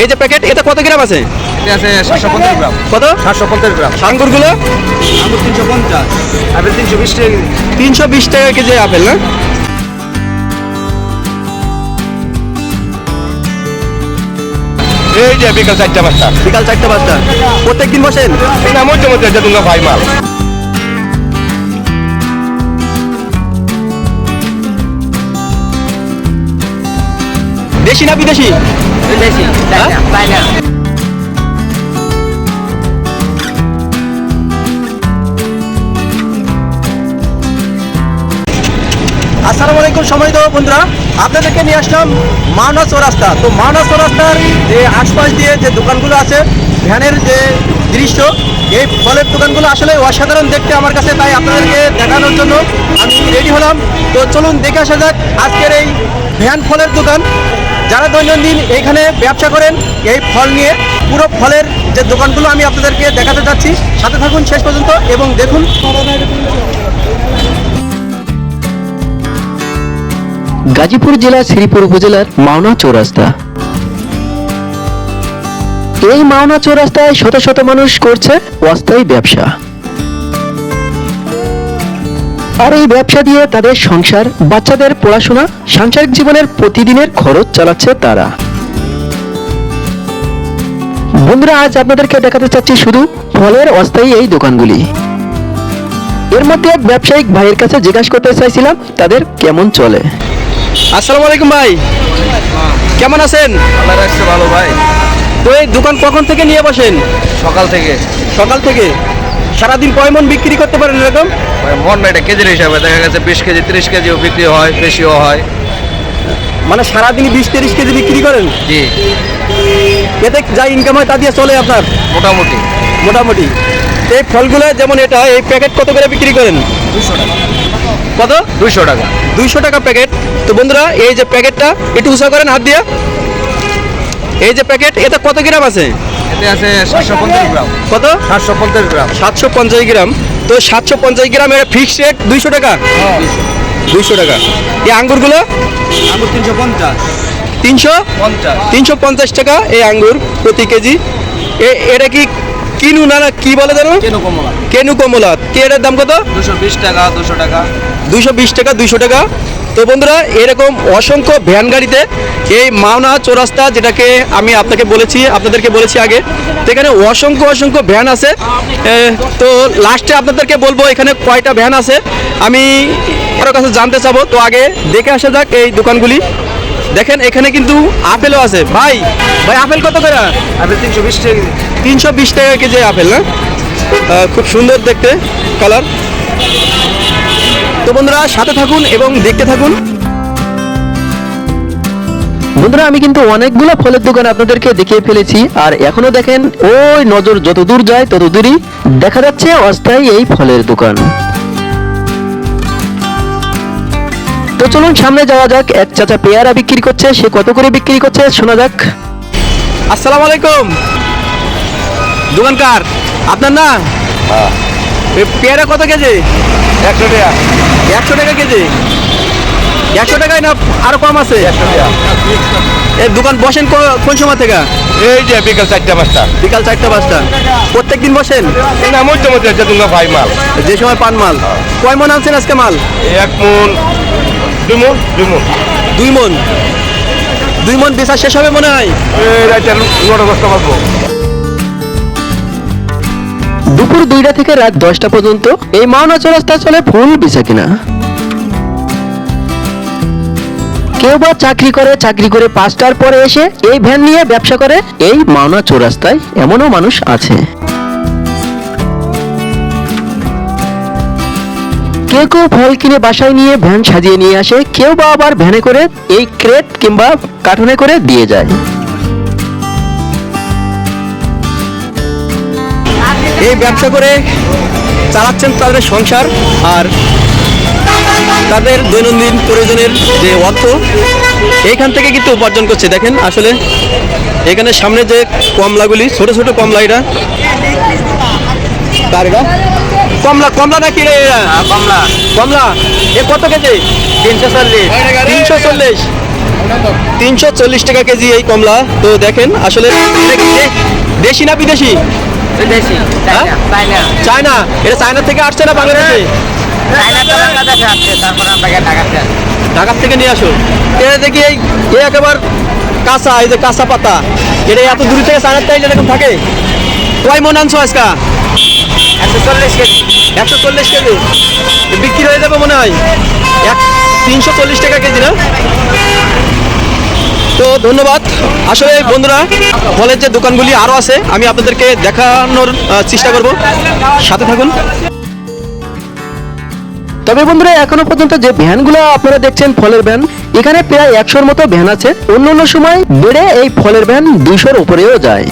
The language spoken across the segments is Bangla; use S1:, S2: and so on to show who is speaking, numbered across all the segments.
S1: এই যে প্যাকেট এটা কত গ্রাম আছে?
S2: এটা আছে সাতশো পঞ্চাশ গ্রাম।
S1: কত?
S2: সাতশো পঞ্চাশ গ্রাম।
S1: আঙ্গুরগুলো?
S2: আঙুর তিনশো পঞ্চাশ। আপেল তিনশো বিশ টাকা
S1: তিনশো বিশ টাকা কেজি আপেল না?
S2: এই যে বিকাল চারটা পাঁচটা।
S1: বিকাল চারটা পাঁচটা। প্রত্যেক দিন বসেন?
S2: এই না মধ্যে মধ্যে যে তোমরা ভাই মাল।
S1: দেশি না বিদেশি?
S3: না
S1: আসসালামু আলাইকুম সময় দেবো বন্ধুরা। আপনাদেরকে নিয়ে আসলাম মাওনা চৌরাস্তা তো মাওনা চৌরাস্তার যে আশপাশ দিয়ে যে দোকানগুলো আছে ভ্যানের যে দৃশ্য, এই ফলের দোকানগুলো আসলে অসাধারণ দেখতে আমার কাছে, তাই আপনাদেরকে দেখানোর জন্য আমি রেডি হলাম। তো চলুন দেখে আসা যাক আজকের এই ভ্যান ফলের দোকান। যারা দৈনন্দিন এখানে ব্যবসা করেন, এই ফল নিয়ে পুরো ফলের যে দোকানগুলো আমি আপনাদেরকে দেখাতে যাচ্ছি। সাথে থাকুন শেষ পর্যন্ত এবং দেখুন।
S4: গাজীপুর জেলার শ্রীপুর উপজেলার মাওনা চৌরাস্তা। এই মাওনা চৌরাস্তায় শত শত মানুষ করছে অস্থায়ী ব্যবসা। আর এই ব্যবসা দিয়ে তাদের সংসার বাচ্চাদের পড়াশোনা সাংসারিক জীবনের প্রতিদিনের খরচ চালাচ্ছে তারা। বন্ধুরা আজ আপনাদেরকে দেখাতে চাচ্ছি শুধু ফলের অস্থায়ী এই দোকানগুলি। এর মধ্যে এক ব্যবসায়িক ভাইয়ের কাছে জিজ্ঞাসা করতে চাইছিলাম তাদের কেমন চলে?
S1: আসসালামু আলাইকুম ভাই। কেমন আছেন?
S2: আল্লাহ রাখছে ভালো ভাই।
S1: তো এই দোকান কখন থেকে নিয়ে বসেন?
S2: সকাল থেকে।
S1: সকাল থেকে? সারাদিন কয় মন বিক্রি করতে পারেন এরকম?
S2: মানে এটা কেজির হিসাবে দেখা গেছে বিশ কেজি তিরিশ কেজিও বিক্রি হয় বেশিও হয়।
S1: মানে সারাদিন বিশ তিরিশ কেজি বিক্রি করেন?
S2: জি।
S1: এতে যা ইনকাম হয় তা দিয়ে চলে আপনার?
S2: মোটামুটি।
S1: মোটামুটি। এই ফলগুলো যেমন এটা এই প্যাকেট কত করে বিক্রি করেন?
S2: দুশো টাকা।
S1: কত?
S2: দুইশো টাকা।
S1: দুইশো টাকা প্যাকেট তো বন্ধুরা এই যে প্যাকেটটা একটু উঁচা করেন হাত দিয়ে। এই যে প্যাকেট এটা কত গ্রাম আছে?
S2: এতে আছে সাতশো পঞ্চাশ গ্রাম।
S1: কত?
S2: সাতশো পঞ্চাশ গ্রাম।
S1: সাতশো পঞ্চাশ গ্রাম। তো সাতশো পঞ্চাশ গ্রাম এটা ফিক্সড রেট দুইশো টাকা? দুইশো। টাকা। এই আঙ্গুরগুলো?
S2: আঙুর তিনশো পঞ্চাশ।
S1: তিনশো? তিনশো পঞ্চাশ টাকা এই আঙ্গুর প্রতি কেজি। এটা কি কিনু না না কি বলে জানো?
S2: কেন কমলা।
S1: কেনু কমলা। কে এটার দাম কত?
S2: দুশো বিশ টাকা দুশো টাকা।
S1: দুশো বিশ টাকা দুইশো টাকা। তো বন্ধুরা এরকম অসংখ্য ভ্যান গাড়িতে এই মাওনা চৌরাস্তা যেটাকে আমি আপনাকে বলেছি আপনাদেরকে বলেছি আগে তো এখানে অসংখ্য অসংখ্য ভ্যান আছে। তো লাস্টে আপনাদেরকে বলব এখানে কয়টা ভ্যান আছে আমি কারও কাছে জানতে চাবো। তো আগে দেখে আসা যাক এই দোকানগুলি। দেখেন এখানে কিন্তু আপেলও আছে। ভাই ভাই আপেল কত করে?
S2: আপেল তিনশো বিশ টাকা
S1: তিনশো বিশ টাকা কেজি আপেল না? খুব সুন্দর দেখতে কালার তো বন্ধুরা সাথে থাকুন এবং দেখতে থাকুন।
S4: বন্ধুরা আমি কিন্তু অনেকগুলো ফলের দোকান আপনাদেরকে দেখিয়ে ফেলেছি আর এখনও দেখেন ওই নজর যত দূর যায় তত দূরই দেখা যাচ্ছে অস্থায়ী এই ফলের দোকান। তো চলুন সামনে যাওয়া যাক এক চাচা পেয়ারা বিক্রি করছে সে কত করে বিক্রি করছে শোনা যাক।
S1: আসসালামু আলাইকুম। দোকানকার আপনার না পেয়ারা কত কেজি?
S2: একশো টাকা।
S1: একশো টাকা কেজি। একশো টাকায় না আরও কম আছে? এই দোকান বসেন কোন সময় থেকে?
S2: এই যে বিকাল চারটা পাঁচটা।
S1: বিকাল চারটা পাঁচটা। প্রত্যেক দিন বসেন?
S2: না মধ্যে মধ্যে যে ভাই মাল।
S1: যে সময় পান মাল। কয় মন আনছেন আজকে মাল?
S2: এক মন দুই মন দুই মন।
S1: দুই মন। দুই মন বেচা শেষ হবে মনে হয়?
S2: নটা দশটা বাজবো
S4: দুপুর দুইটা থেকে রাত দশটা পর্যন্ত এই মাওনা চৌরাস্তা চলে ফুল বেচা কিনা। কেউ বা চাকরি করে চাকরি করে পাঁচটার পরে এসে এই ভ্যান নিয়ে ব্যবসা করে, এই মাওনা চৌরাস্তায় এমনও মানুষ আছে। কেউ কেউ ফল কিনে বাসায় নিয়ে ভ্যান সাজিয়ে নিয়ে আসে, কেউ বা আবার ভ্যানে করে এই ক্রেট কিংবা কার্টুনে করে দিয়ে যায়।
S1: এই ব্যবসা করে চালাচ্ছেন তাদের সংসার আর তাদের দৈনন্দিন প্রয়োজনের যে অর্থ এইখান থেকে কিন্তু উপার্জন করছে। দেখেন আসলে এখানে সামনে যে কমলাগুলি ছোট ছোট কমলা এটা এটা কমলা কমলা নাকি রে এরা?
S2: কমলা।
S1: কমলা। এ কত কেজি?
S2: তিনশো চল্লিশ।
S1: তিনশো চল্লিশ। তিনশো চল্লিশ টাকা কেজি এই কমলা। তো দেখেন আসলে দেশি না বিদেশি?
S2: দেশি
S1: হ্যাঁ?
S2: চাইনা
S1: চায়না? এটা চায়না থেকে আসছে না বাংলাদেশে?
S2: চাইনা তো বাংলাদেশে আসছে তারপর আমরা ঢাকাতে
S1: ঢাকার থেকে নিয়ে আসো এটা দেখি এই এই একেবার কাঁচা এই যে কাঁচা পাতা। এটা এত দূর থেকে চায়নার থেকে এরকম থাকে? কয় মন আনছো আজকা?
S2: একশো চল্লিশ কেজি।
S1: একশো চল্লিশ কেজি? বিক্রি হয়ে যাবে মনে হয়। এক তিনশো চল্লিশ টাকা কেজি না? তো ধন্যবাদ। আসলে বন্ধুরা ফলের যে দোকানগুলি আরও আছে, আমি আপনাদেরকে দেখানোর চেষ্টা করব। সাথে থাকুন।
S4: তবে বন্ধুরা, এখনও পর্যন্ত যে ভ্যানগুলো আপনারা দেখছেন, ফলের ভ্যান, এখানে প্রায় একশোর মতো ভ্যান আছে। অন্য অন্য সময় বেড়ে এই ফলের ভ্যান দুইশোর উপরেও যায়।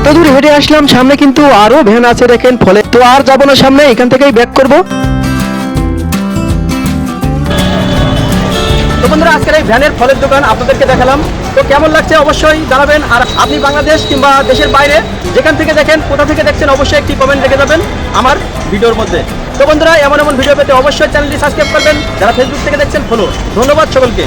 S4: এত দূর হেঁটে আসলাম, সামনে কিন্তু আরও ভ্যান আছে দেখেন ফলে। তো আর যাব না সামনে, এখান থেকেই ব্যাক করব।
S1: তো বন্ধুরা, আজকের এই ভ্যানের ফলের দোকান আপনাদেরকে দেখালাম। তো কেমন লাগছে অবশ্যই জানাবেন। আর আপনি বাংলাদেশ কিংবা দেশের বাইরে যেখান থেকে দেখেন, কোথা থেকে দেখছেন, অবশ্যই একটি কমেন্ট রেখে যাবেন আমার ভিডিওর মধ্যে। তো বন্ধুরা, এমন এমন ভিডিও পেতে অবশ্যই চ্যানেলটি সাবস্ক্রাইব করবেন। যারা ফেসবুক থেকে দেখছেন ফলো ধন্যবাদ সকলকে।